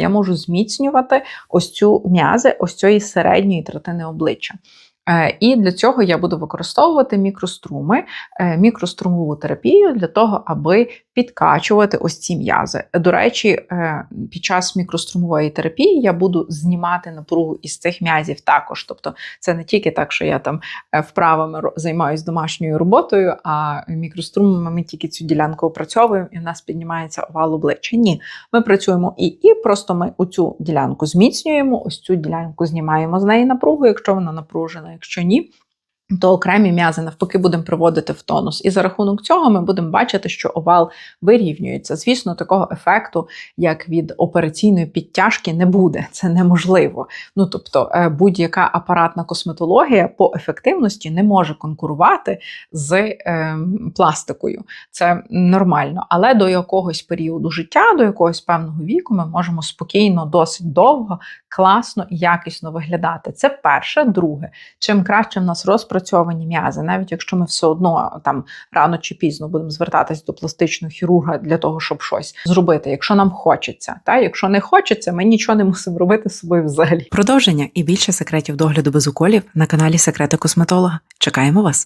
Я можу зміцнювати ось цю м'язи, ось цієї середньої третини обличчя. Е, І для цього я буду використовувати мікроструми, е, мікрострумову терапію для того, аби підкачувати ось ці м'язи. До речі, е, під час мікрострумової терапії я буду знімати напругу із цих м'язів також. Тобто, це не тільки так, що я там вправами займаюсь домашньою роботою, а мікрострумами ми тільки цю ділянку опрацьовуємо, і в нас піднімається овал обличчя. Ні, ми працюємо і і просто ми оцю ділянку зміцнюємо, ось цю ділянку знімаємо з неї напругу, якщо вона напружена, якщо ні. То окремі м'язи навпаки будемо приводити в тонус. І за рахунок цього ми будемо бачити, що овал вирівнюється. Звісно, такого ефекту, як від операційної підтяжки, не буде. Це неможливо. Ну тобто, е, будь-яка апаратна косметологія по ефективності не може конкурувати з е, пластикою. Це нормально. Але до якогось періоду життя, до якогось певного віку, ми можемо спокійно, досить довго, класно і якісно виглядати. Це перше, друге. Чим краще в нас розпрацьовані м'язи, навіть якщо ми все одно там рано чи пізно будемо звертатись до пластичного хірурга для того, щоб щось зробити, якщо нам хочеться. Та якщо не хочеться, ми нічого не мусимо робити з собою взагалі. Продовження і більше секретів догляду без уколів на каналі Секрети косметолога. Чекаємо вас.